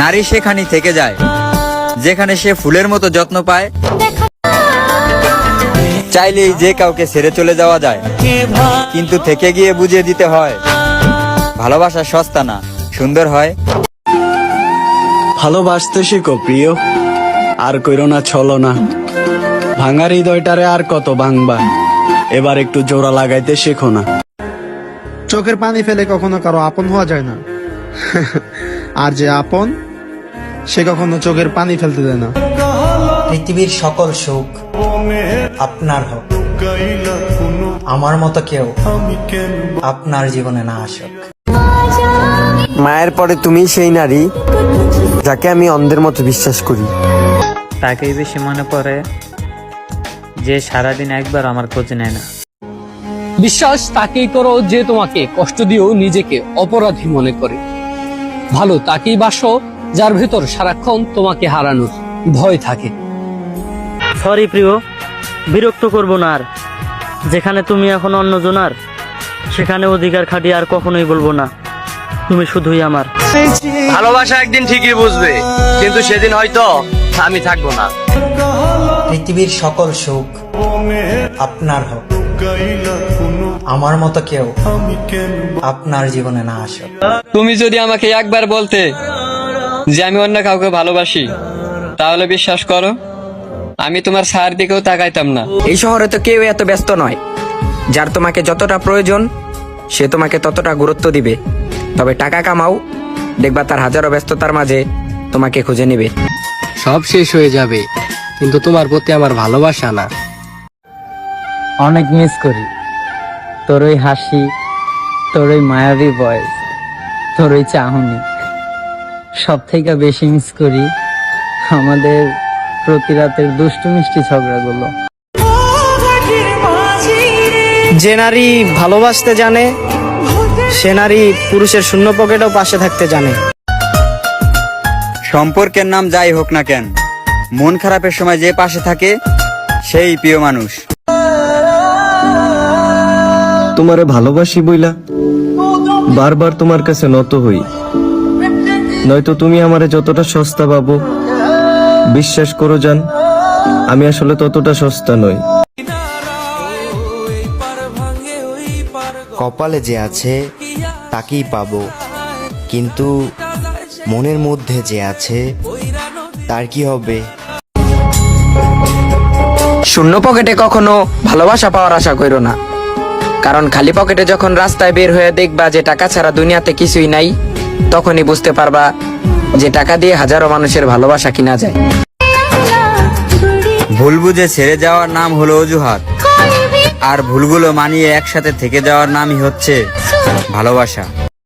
নারী সেখানে থেকে যায়। যেখানে সে ফুলের মতো যত্ন পায় চাইলেই যে কাউকে ছেড়ে চলে যাওয়া যায়। কিন্তু থেকে গিয়ে বুঝিয়ে দিতে হয় ভালোবাসা সস্তা না সুন্দর হয়। ভালোবাসতে শিখো প্রিয় আর কইরো না ছলো না। ভাঙার হৃদয়টারে আর কত ভাঙবা এবার একটু জোড়া লাগাইতে শেখো না। চোখের পানি ফেলে কখনো কারও আপন হওয়া যায় না। আর যে আপন সে কখনো চোখের পানি ফেলতে দেয় না। পৃথিবীর সকল সুখ আপনার হোক। আমার মতো কেউ আপনার জীবনে না আসুক। মায়ের পরে তুমি সেই নারী যাকে আমি অন্ধের মতো বিশ্বাস করি। তাকেই বেশি মনে পড়ে যে সারাদিন একবার আমার খোঁজ নেয় না। বিশ্বাস তাকেই করো যে তোমাকে কষ্ট দিয়েও নিজেকে অপরাধী মনে করে। ভালো তাকেই বাসো যার ভেতর সারাক্ষণ তোমাকে হারানোর ভয় থাকে। সরি প্রিয় বিরক্ত করব না আর। যেখানে তুমি এখন অন্যজনার সেখানে অধিকার খাটিয়ে আর কখনোই বলব না। তুমি শুধুই আমার। ভালোবাসা একদিন ঠিকই বুঝবে কিন্তু সেদিন হয়তো আমি থাকব না। পৃথিবীর সকল সুখ আপনার হোক। আমার মতো কেউ আপনার জীবনে না আসুক। তুমি যদি আমাকে একবার বলতে যে আমি অন্য কাউকে ভালোবাসি তাহলে বিশ্বাস করো আমি তোমার সার দিকেও তাকাইতাম না। এই শহরে তো কেউ এত ব্যস্ত নয়। যার তোমাকে যতটা প্রয়োজন সে তোমাকে ততটা গুরুত্ব দিবে। তবে টাকা কামাও দেখবা তার হাজারো ব্যস্ততার মাঝে তোমাকে খুঁজে নেবে। সব শেষ হয়ে যাবে কিন্তু তোমার প্রতি আমার ভালোবাসা না। অনেক মিস করি। তোর ওই হাসি তোরই ওই মায়াবী বয়স তোর ওই চাহনি। সব থেকে বেশি মিস করি আমাদের প্রতি রাতের দুষ্টু মিষ্টি ঝগড়াগুলো। যে নারী ভালোবাসতে জানে সে নারী পুরুষের শূন্য পকেটেও পাশে থাকতে জানে। সম্পর্কের নাম যাই হোক না কেন মন খারাপের সময় যে পাশে থাকে সেই প্রিয় মানুষ। তোমারে ভালোবাসি বইলা বারবার তোমার কাছে নত হই। নয়তো তুমি আমারে যতটা সস্তা পাবো বিশ্বাস করো জান আমি আসলে ততটা সস্তা নই। কপালে যে আছে তাকেই পাবো। কিন্তু মনের মধ্যে যে আছে তার কি হবে? শূন্য পকেটে কখনো ভালোবাসা পাওয়ার আশা করো না। কারণ খালি পকেটে যখন রাস্তায় বের হয়ে দেখবা যে টাকা ছাড়া দুনিয়াতে কিছুই নাই, তখনই বুঝতে পারবা যে টাকা দিয়ে হাজারো মানুষের ভালোবাসা কিনা যায়। ভুল বুঝে ছেড়ে যাওয়ার নাম হলো অজুহাত, আর ভুলগুলো মানিয়ে একসাথে থেকে যাওয়ার নামই হচ্ছে ভালোবাসা।